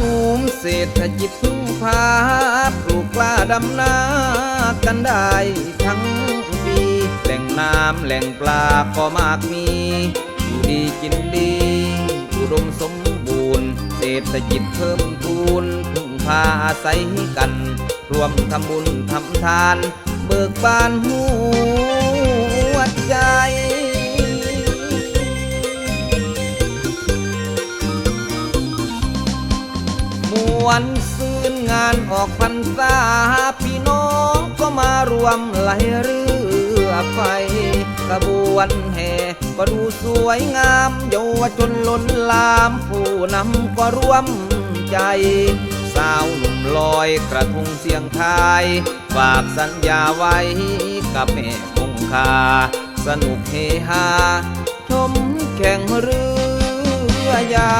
ตูมเศรษฐกิจพึ่งพาปลูกกล้าดำนากันได้ทั้งปีแหล่งน้ำแหล่งปลาก็มากมี อยู่ดีกินดีอุดมสมบูรณ์ เศรษฐกิจเพิ่มพูนพึ่งพาอาศัยกัน รวมทำบุญทำทาน เบิกบานหัวใจ วนซืนงานออกพรรษาพี่น้องก็มารวมไหลเรือไฟขบวนแห่ก็ดูสวยงามเยาวชนล้นลามผู้นำก็ร่วมใจ สาวหนุ่มลอยกระทงเสียงทาย ฝากสัญญาไว้กับแม่คงคา สนุกเฮฮาชมแข่งเรือยา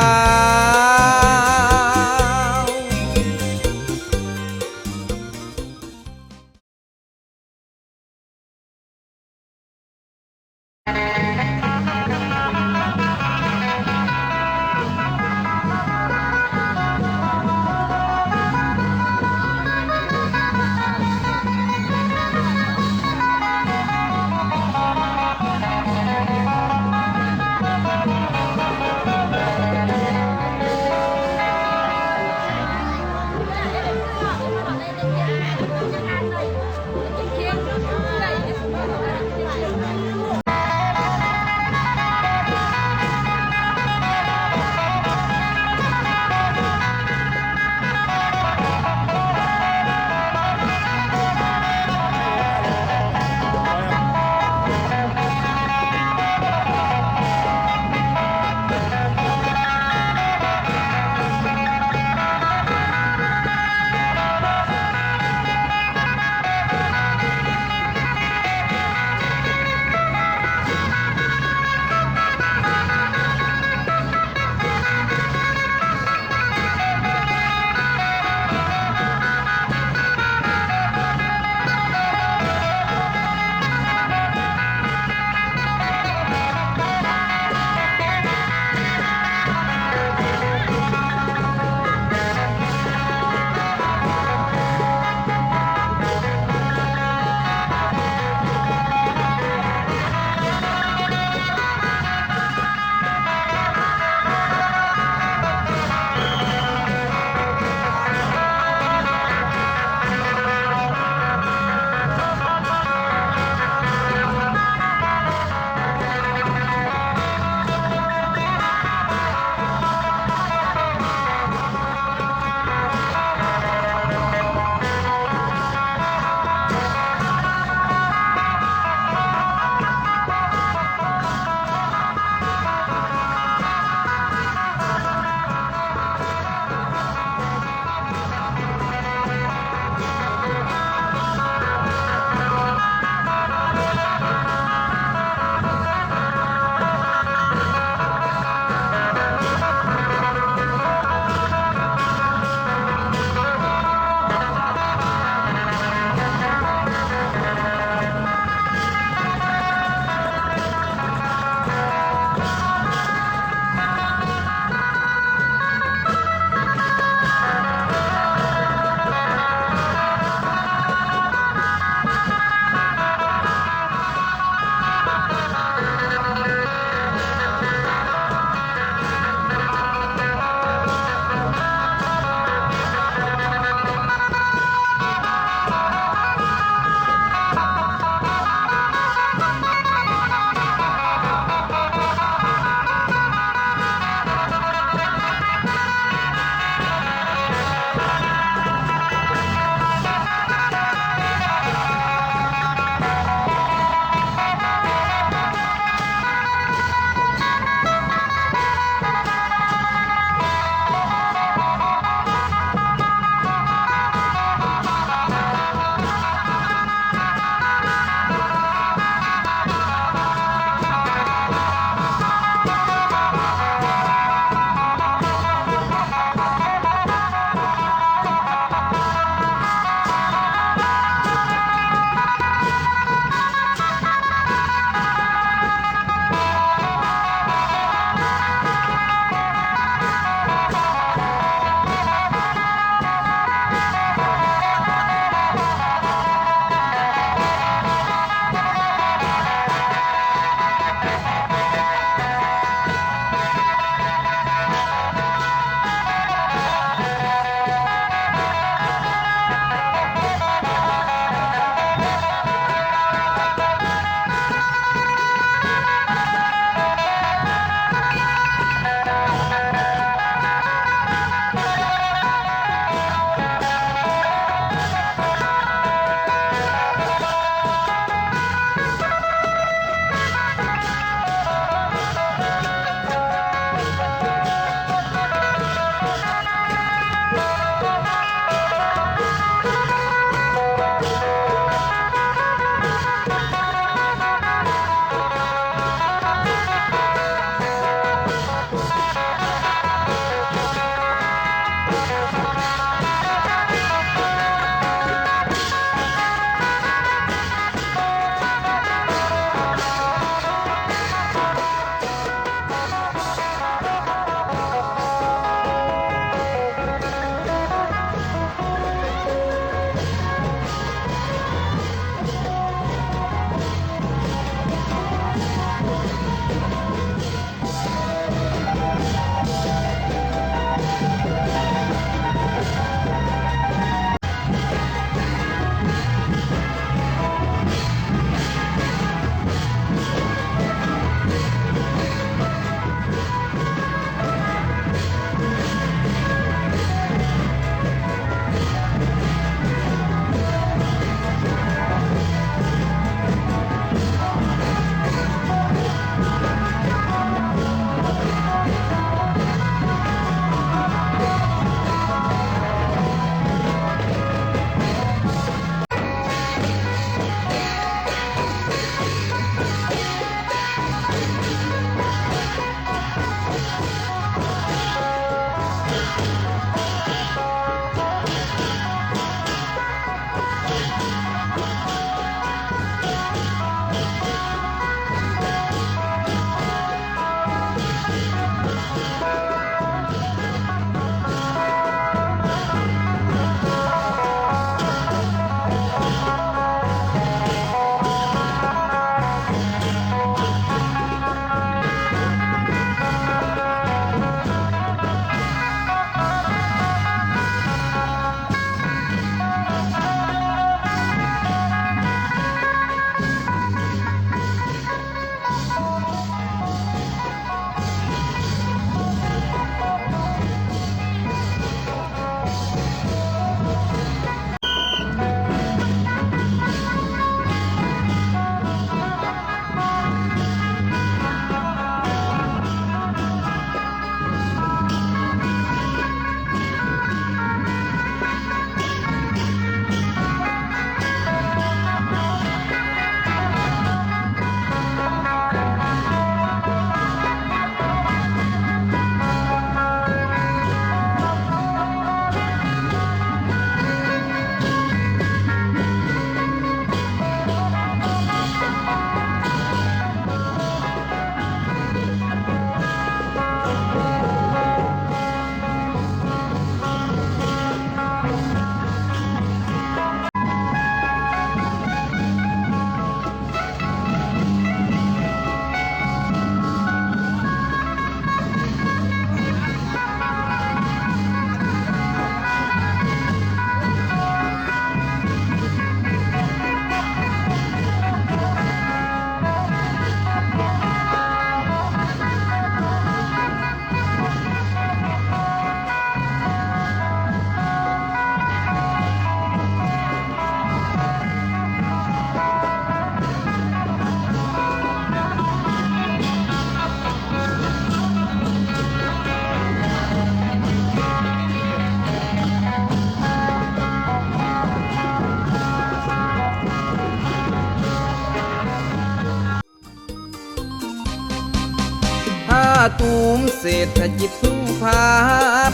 ตูมเศรษฐกิจพึ่งพา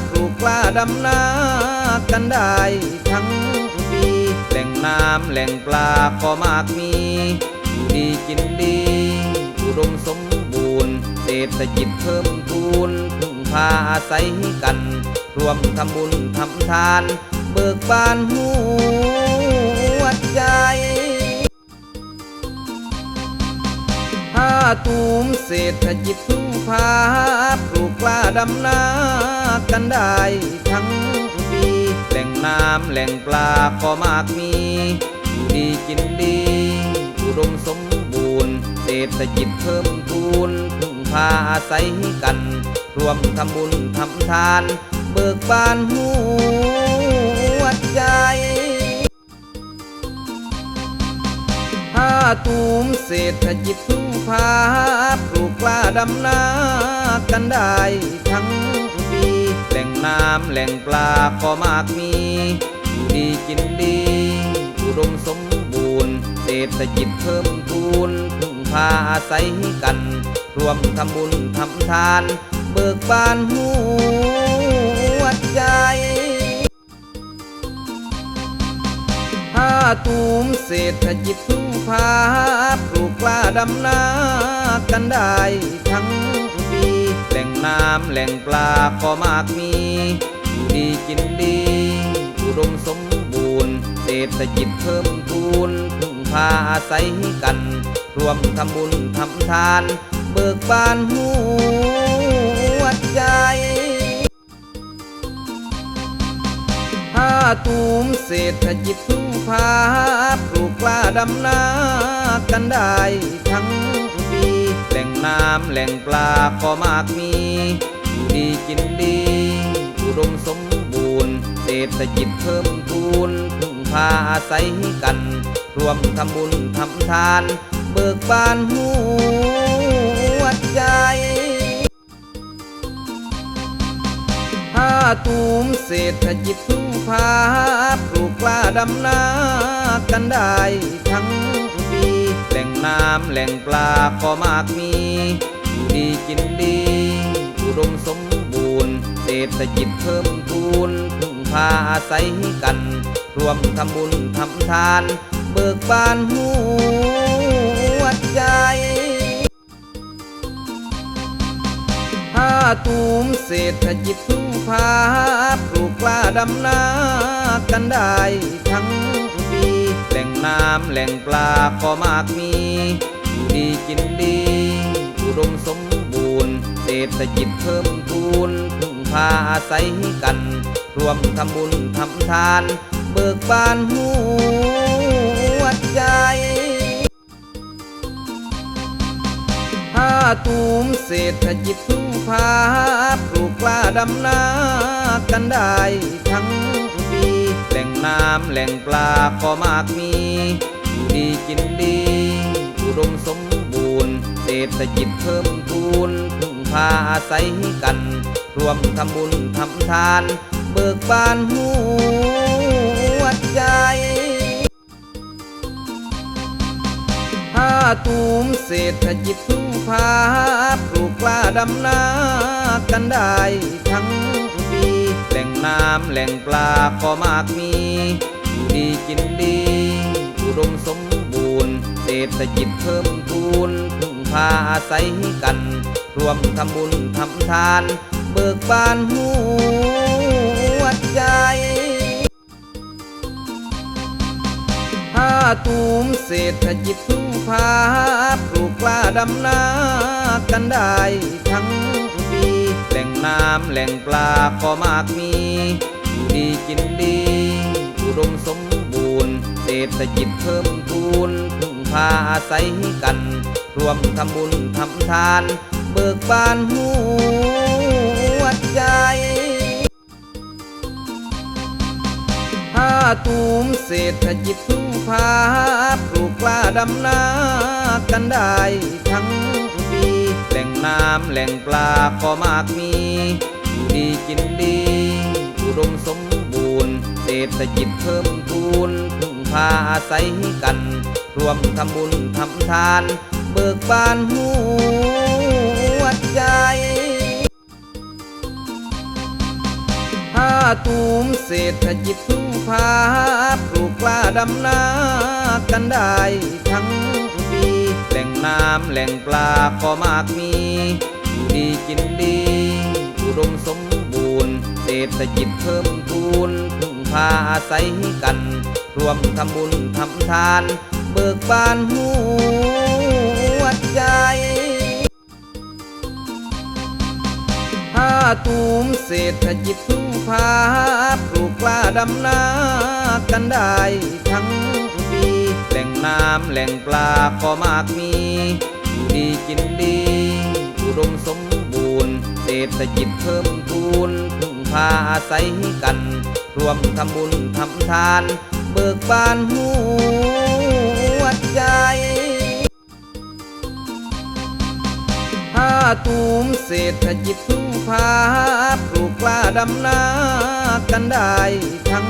ปลูกกล้าดำนากันได้ทั้งปีแหล่งน้ำแหล่งปลาก็มากมี อยู่ดีกินดีอุดมสมบูรณ์ เศรษฐกิจเพิ่มพูนพึ่งพาอาศัยกัน รวมทำบุญทำทาน เบิกบานหัวใจถ้าตูมเศรษฐกิจพึ่ง พาปลูกกล้าดำนากันได้ทั้งปี แหล่งน้ำแหล่งปลาก็มากมี อยู่ดีกินดีอุดมสมบูรณ์ เศรษฐกิจเพิ่มพูนพึ่งพาอาศัยกัน รวมทำบุญทำทาน เบิกบานหัวใจถ้าตูมเศรษฐกิจ พึ่งพาปลูกกล้าดำนากันได้ทั้งปี แหล่งน้ำแหล่งปลาก็มากมี อยู่ดีกินดีอุดมสมบูรณ์ เศรษฐกิจเพิ่มพูนพึ่งพาอาศัยกัน รวมทำบุญทำทาน เบิกบานหัวใจถ้าตูมเศรษฐกิจ พึ่งพาปลูกกล้าดำนากันได้ทั้งปี แหล่งน้ำแหล่งปลาก็มากมี อยู่ดีกินดีอุดมสมบูรณ์ เศรษฐกิจเพิ่มพูนพึ่งพาอาศัยกัน รวมทำบุญทำทาน เบิกบานหัวใจถ้าตูมเศรษฐกิจ พึ่งพาปลูกกล้าดำนากันได้ทั้งปี แหล่งน้ำแหล่งปลาก็มากมี อยู่ดีกินดีอุดมสมบูรณ์ เศรษฐกิจเพิ่มพูนพึ่งพาอาศัยกัน รวมทำบุญทำทาน เบิกบานหัวใจ ตูมเศรษฐกิจพึ่งพาปลูกกล้าดำนากันได้ทั้งปีแหล่งน้ำแหล่งปลาก็มากมี อยู่ดีกินดีอุดมสมบูรณ์ เศรษฐกิจเพิ่มพูนพึ่งพาอาศัยกัน รวมทำบุญทำทาน เบิกบานหัวใจถ้าตูมเศรษฐกิจพึ่ง พาปลูกกล้าดำนากันได้ทั้งปี แหล่งน้ำแหล่งปลาก็มากมี อยู่ดีกินดีอุดมสมบูรณ์ เศรษฐกิจเพิ่มพูนพึ่งพาอาศัยกัน รวมทำบุญทำทาน เบิกบานหัวใจ ตูมเศรษฐกิจพึ่งพาปลูกกล้าดำนากันได้ทั้งปีแหล่งน้ำแหล่งปลาก็มากมี อยู่ดีกินดีอุดมสมบูรณ์ เศรษฐกิจเพิ่มพูนพึ่งพาอาศัยกัน รวมทำบุญทำทาน เบิกบานหัวใจถ้าตูมเศรษฐกิจพึ่ง พาปลูกกล้าดำนากันได้ทั้งปี แหล่งน้ำแหล่งปลาก็มากมี อยู่ดีกินดีอุดมสมบูรณ์ เศรษฐกิจเพิ่มพูนพึ่งพาอาศัยกัน รวมทำบุญทำทาน เบิกบานหัวใจถ้าตูมเศรษฐกิจ พาปลูกกล้าดำนากันได้ทั้งปี แหล่งน้ำแหล่งปลาก็มากมี อยู่ดีกินดีอุดมสมบูรณ์ เศรษฐกิจเพิ่มพูนพึ่งพาอาศัยกัน รวมทำบุญทำทาน เบิกบานหัวใจถ้าตูมเศรษฐกิจ พึ่งพาปลูกกล้าดำนากันได้ทั้งปี แหล่งน้ำแหล่งปลาก็มากมี อยู่ดีกินดีอุดมสมบูรณ์ เศรษฐกิจเพิ่มพูนพึ่งพาอาศัยกัน รวมทำบุญทำทาน เบิกบานหัวใจ ตูมเศรษฐกิจพึ่งพาปลูกกล้าดำนากันได้ทั้งปีแหล่งน้ำแหล่งปลาก็มากมี อยู่ดีกินดีอุดมสมบูรณ์ เศรษฐกิจเพิ่มพูนพึ่งพาอาศัยกัน รวมทำบุญทำทาน เบิกบานหัวใจถ้าตูมเศรษฐกิจพึ่ง พาปลูกกล้าดำนากันได้ทั้งปี แหล่งน้ำแหล่งปลาก็มากมี อยู่ดีกินดีอุดมสมบูรณ์ เศรษฐกิจเพิ่มพูนพึ่งพาอาศัยกัน รวมทำบุญทำทาน เบิกบานหัวใจ ตูมเศรษฐกิจพึ่งพาปลูกกล้าดำนากันได้ทั้ง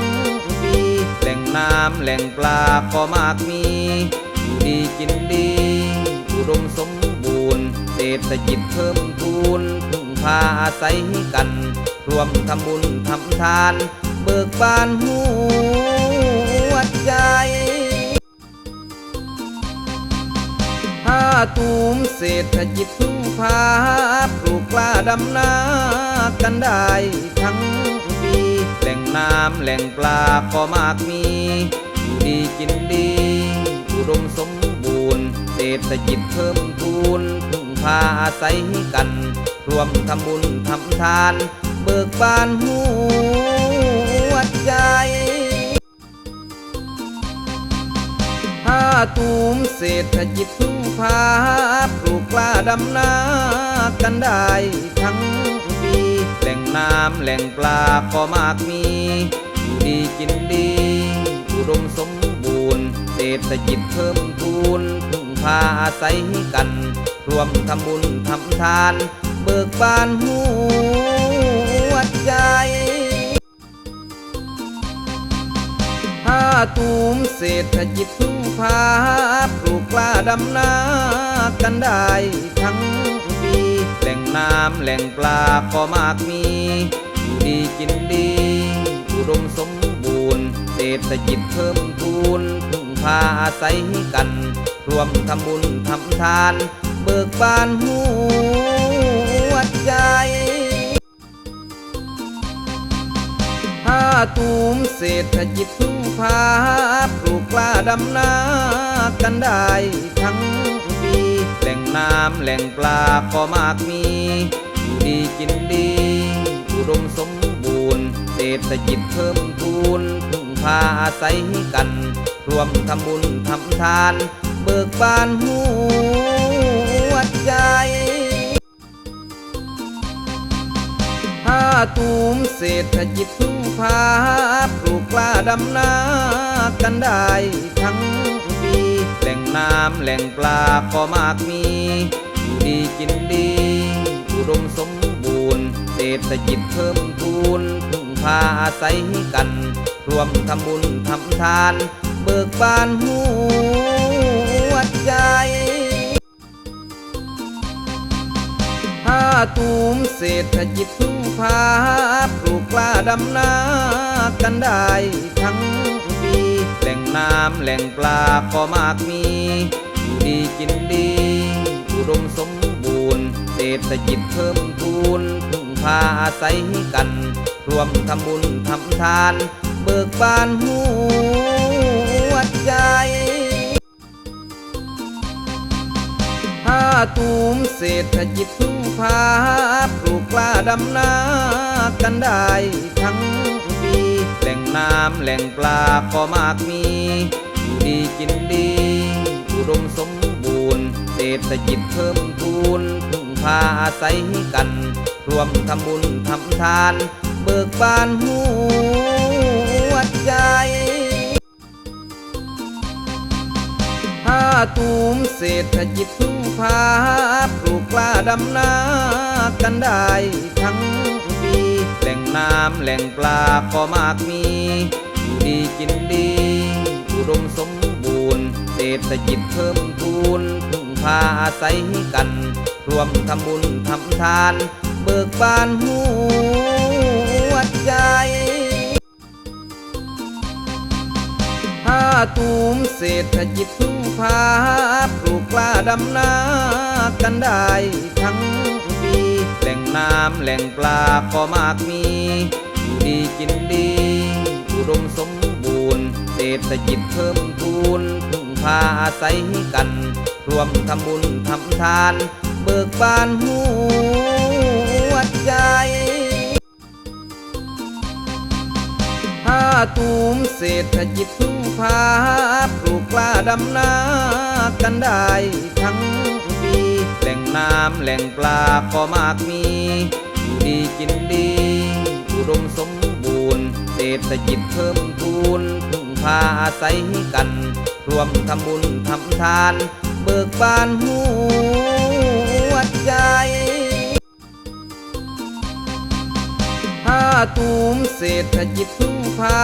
ปีแหล่งน้ำแหล่งปลาก็มากมี อยู่ดีกินดีอุดมสมบูรณ์ เศรษฐกิจเพิ่มพูนพึ่งพาอาศัยกัน รวมทำบุญทำทาน เบิกบานหัวใจถ้าตูมเศรษฐกิจพึ่ง พาปลูกกล้าดำนากันได้ทั้งปี แหล่งน้ำแหล่งปลาก็มากมี อยู่ดีกินดีอุดมสมบูรณ์ เศรษฐกิจเพิ่มพูนพึ่งพาอาศัยกัน รวมทำบุญทำทาน เบิกบานหัวใจ ตูมเศรษฐกิจพึ่งพาปลูกกล้าดำนากันได้ทั้งปีแหล่งน้ำแหล่งปลาก็มากมี อยู่ดีกินดีอุดมสมบูรณ์ เศรษฐกิจเพิ่มพูนพึ่งพาอาศัยกัน รวมทำบุญทำทาน เบิกบานหัวใจถ้าตูมเศรษฐกิจพึ่ง พาปลูกกล้าดำนากันได้ทั้งปี แหล่งน้ำแหล่งปลาก็มากมี อยู่ดีกินดีอุดมสมบูรณ์ เศรษฐกิจเพิ่มพูนพึ่งพาอาศัยกัน รวมทำบุญทำทาน เบิกบานหัวใจ ตูมเศรษฐกิจพึ่งพาปลูกกล้าดำนากันได้ทั้งปีแหล่งน้ำแหล่งปลาก็มากมี อยู่ดีกินดีอุดมสมบูรณ์ เศรษฐกิจเพิ่มพูนพึ่งพาอาศัยกัน รวมทำบุญทำทาน เบิกบานหัวใจถ้าตูมเศรษฐกิจพึ่ง พาปลูกกล้าดำนากันได้ทั้งปี แหล่งน้ำแหล่งปลาก็มากมี อยู่ดีกินดีอุดมสมบูรณ์ เศรษฐกิจเพิ่มพูนพึ่งพาอาศัยกัน รวมทำบุญทำทาน เบิกบานหัวใจ ตูมเศรษฐกิจพึ่งพาปลูกกล้าดำนากันได้ทั้งปีแหล่งน้ำแหล่งปลาก็มากมี อยู่ดีกินดีอุดมสมบูรณ์ เศรษฐกิจเพิ่มพูนพึ่งพาอาศัยกัน รวมทำบุญทำทาน เบิกบานหัวใจถ้าตูมเศรษฐกิจพึ่ง พาปลูกกล้าดำนากันได้ทั้งปี แหล่งน้ำแหล่งปลาก็มากมี อยู่ดีกินดีอุดมสมบูรณ์ เศรษฐกิจเพิ่มพูนพึ่งพาอาศัยกัน รวมทำบุญทำทาน เบิกบานหัว ตูมเศรษฐกิจพึ่งพาปลูกกล้าดำนากันได้ทั้งปีแหล่งน้ำแหล่งปลาก็มากมี อยู่ดีกินดีอุดมสมบูรณ์ เศรษฐกิจเพิ่มพูนพึ่งพาอาศัยกัน รวมทำบุญทำทาน เบิกบานหัวใจถ้าตูมเศรษฐกิจพึ่ง พาปลูกกล้าดำนากันได้ทั้งปี แหล่งน้ำแหล่งปลาก็มากมี อยู่ดีกินดีอุดมสมบูรณ์ เศรษฐกิจเพิ่มพูนพึ่งพาอาศัยกัน รวมทำบุญทำทาน เบิกบานหัวใจ ตูมเศรษฐกิจพึ่งพาปลูกกล้าดำนากันได้ทั้งปีแหล่งน้ำแหล่งปลาก็มากมี อยู่ดีกินดีอุดมสมบูรณ์ เศรษฐกิจเพิ่มพูนพึ่งพาอาศัยกัน รวมทำบุญทำทาน เบิกบานหัวใจถ้าตูมเศรษฐกิจพึ่ง พา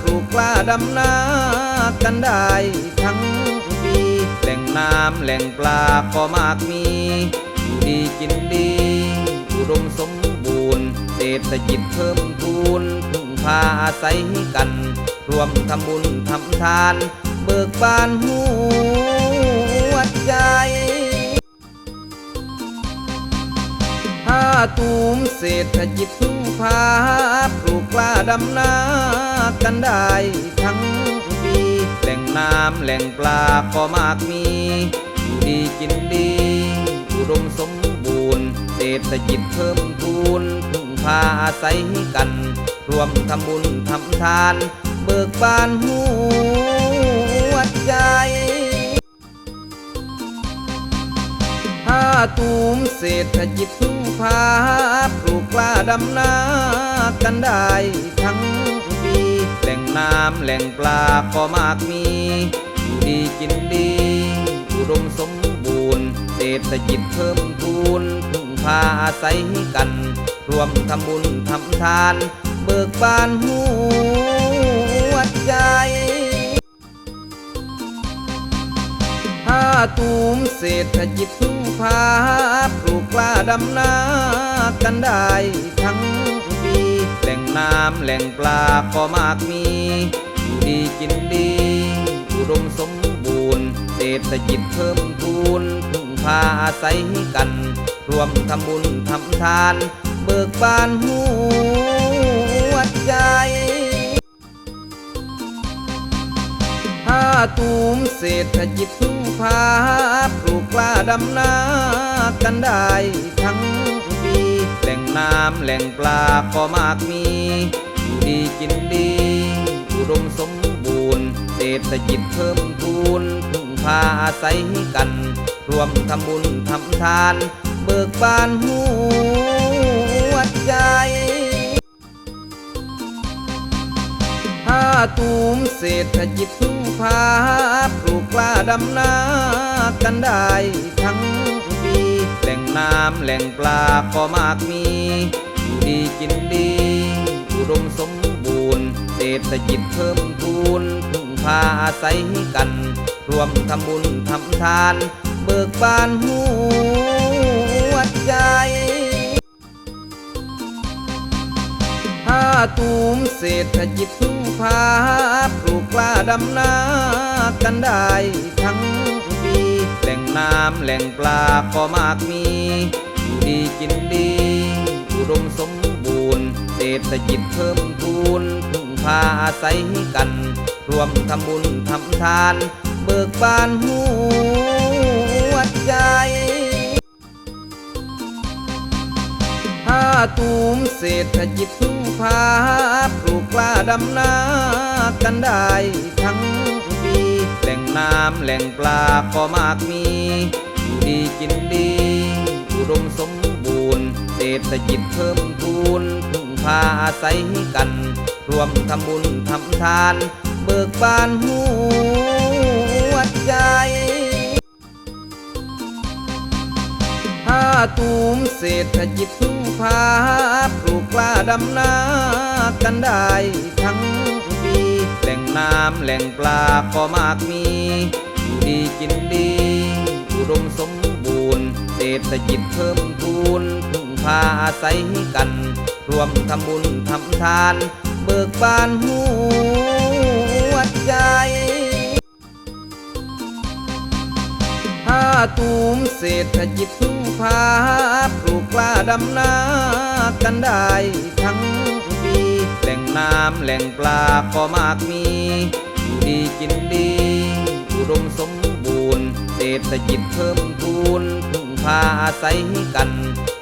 ปลูกกล้าดำนากันได้ทั้งปี แหล่งน้ำแหล่งปลาก็มากมี อยู่ดีกินดีอุดมสมบูรณ์ เศรษฐกิจเพิ่มพูนพึ่งพาอาศัยกัน รวมทำบุญทำทาน เบิกบานหัวใจ ตูมเศรษฐกิจพึ่งพาปลูกกล้าดำนากันได้ทั้งปีแหล่งน้ำแหล่งปลาก็มากมี อยู่ดีกินดีอุดมสมบูรณ์ เศรษฐกิจเพิ่มพูนพึ่งพาอาศัยกัน รวมทำบุญทำทาน เบิกบานหัวใจถ้าตูมเศรษฐกิจพึ่ง พาปลูกกล้าดำนากันได้ทั้งปี แหล่งน้ำแหล่งปลาก็มากมี อยู่ดีกินดีอุดมสมบูรณ์ เศรษฐกิจเพิ่มพูนพึ่งพาอาศัยกัน รวมทำบุญทำทาน เบิกบานหัวใจถ้าตูมเศรษฐกิจ พึ่งพาปลูกกล้าดำนากันได้ทั้งปี แหล่งน้ำแหล่งปลาก็มากมี อยู่ดีกินดีอุดมสมบูรณ์ เศรษฐกิจเพิ่มพูนพึ่งพาอาศัยกัน รวมทำบุญทำทาน เบิกบานหัวใจถ้าตูมเศรษฐกิจ พึ่งพาปลูกกล้าดำนากันได้ทั้งปี แหล่งน้ำแหล่งปลาก็มากมี อยู่ดีกินดีอุดมสมบูรณ์ เศรษฐกิจเพิ่มพูนพึ่งพาอาศัยกัน รวมทำบุญทำทาน เบิกบานหัวใจถ้าตูมเศรษฐกิจ พึ่งพาปลูกกล้าดำนากันได้ทั้งปี แหล่งน้ำแหล่งปลาก็มากมี อยู่ดีกินดีอุดมสมบูรณ์ เศรษฐกิจเพิ่มพูนพึ่งพาอาศัยกัน รวมทำบุญทำทาน เบิกบานหัวใจถ้าตูมเศรษฐกิจ พึ่งพาปลูกกล้าดำนากันได้ทั้งปี แหล่งน้ำแหล่งปลาก็มากมี อยู่ดีกินดีอุดมสมบูรณ์ เศรษฐกิจเพิ่มพูนพึ่งพาอาศัยกัน รวมทำบุญทำทาน เบิกบานหัวใจ ตูมเศรษฐกิจพึ่งพาปลูกกล้าดำนากันได้ทั้งปีแหล่งน้ำแหล่งปลาก็มากมี อยู่ดีกินดีอุดมสมบูรณ์ เศรษฐกิจเพิ่มพูนพึ่งพาอาศัยกัน รวมทำบุญทำทาน เบิกบานหัวใจถ้าตูมเศรษฐกิจพึ่ง พาปลูกกล้าดำนากันได้ทั้งปี แหล่งน้ำแหล่งปลาก็มากมี อยู่ดีกินดีอุดมสมบูรณ์ เศรษฐกิจเพิ่มพูนพึ่งพาอาศัยกัน รวมทำบุญทำทาน เบิกบานหัวใจ ตูมเศรษฐกิจพึ่งพาปลูกกล้าดำนากันได้ทั้งปีแหล่งน้ำแหล่งปลาก็มากมี อยู่ดีกินดีอุดมสมบูรณ์ เศรษฐกิจเพิ่มพูนพึ่งพาอาศัยกัน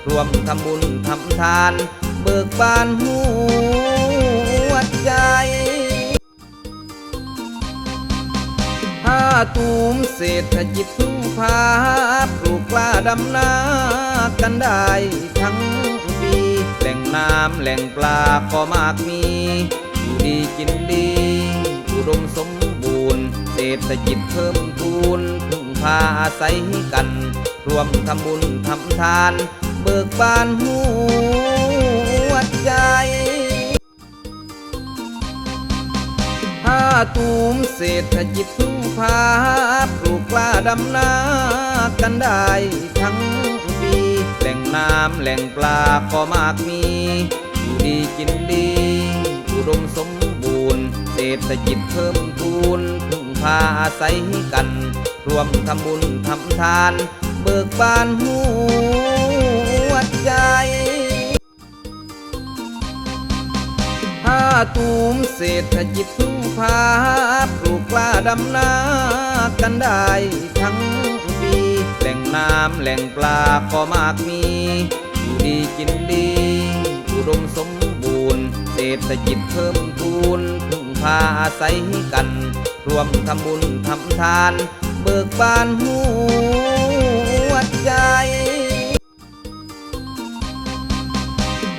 รวมทำบุญทำทาน เบิกบานหัวใจถ้าตูมเศรษฐกิจพึ่ง พาปลูกกล้าดำนากันได้ทั้งปี แหล่งน้ำแหล่งปลาก็มากมี อยู่ดีกินดีอุดมสมบูรณ์ เศรษฐกิจเพิ่มพูนพึ่งพาอาศัยกัน รวมทำบุญทำทาน เบิกบานหัวใจถ้าตูมเศรษฐกิจ พาปลูกกล้าดำนากันได้ทั้งปี แหล่งน้ำแหล่งปลาก็มากมี อยู่ดีกินดีอุดมสมบูรณ์ เศรษฐกิจเพิ่มพูนพึ่งพาอาศัยกัน รวมทำบุญทำทาน เบิกบานหัวใจถ้าตูมเศรษฐกิจพึ่งพาปลูกกล้า ดำนากันได้ทั้งปีแหล่งน้ำแหล่งปลาก็มากมี อยู่ดีกินดีอุดมสมบูรณ์ เศรษฐกิจเพิ่มพูนพึ่งพาอาศัยกัน รวมทำบุญทำทาน เบิกบานหัวใจ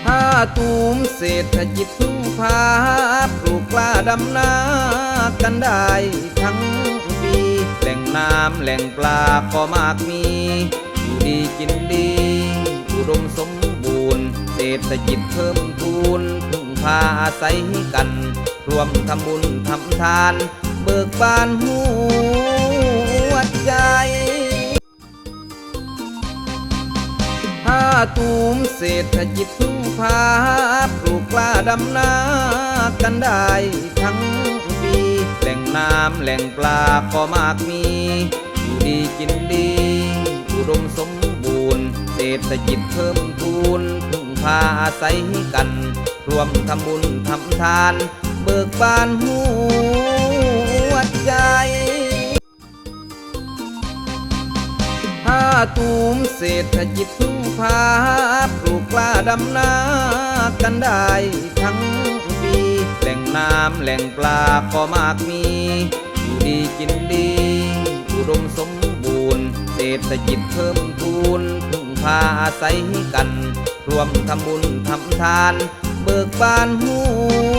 ถ้าตูมเศรษฐกิจพึ่งพาปลูกกล้าดำนาากกันได้ทั้งปีแหล่งน้ำแหล่งปลาก็มากมี อยู่ดีกินดีอุดมสมบูรณ์ เศรษฐกิจเพิ่มพูนพึ่งพาอาศัยกัน รวมทำบุญทำทาน เบิกบานหัวใจถ้าตูมเศรษฐกิจพึ่งพาปลูกกล้าดำนากันได้ทั้ง น้ำแหล่งปลาก็มากมี อยู่ดีกินดีอุดมสมบูรณ์ เศรษฐกิจเพิ่มพูนพึ่งพาอาศัยกัน รวมทำบุญทำทาน เบิกบานหัวใจถ้าตูมเศรษฐกิจพึ่งพาปลูกกล้าดำนากันได้ทั้ง ล่งน้ำแหล่งปลาก็มากมี อยู่ดีกินดีอุดมสมบูรณ์ เศรษฐกิจเพิ่มพูนพึ่งพาอาศัยกัน รวมทำบุญทำทาน เบิกบานหั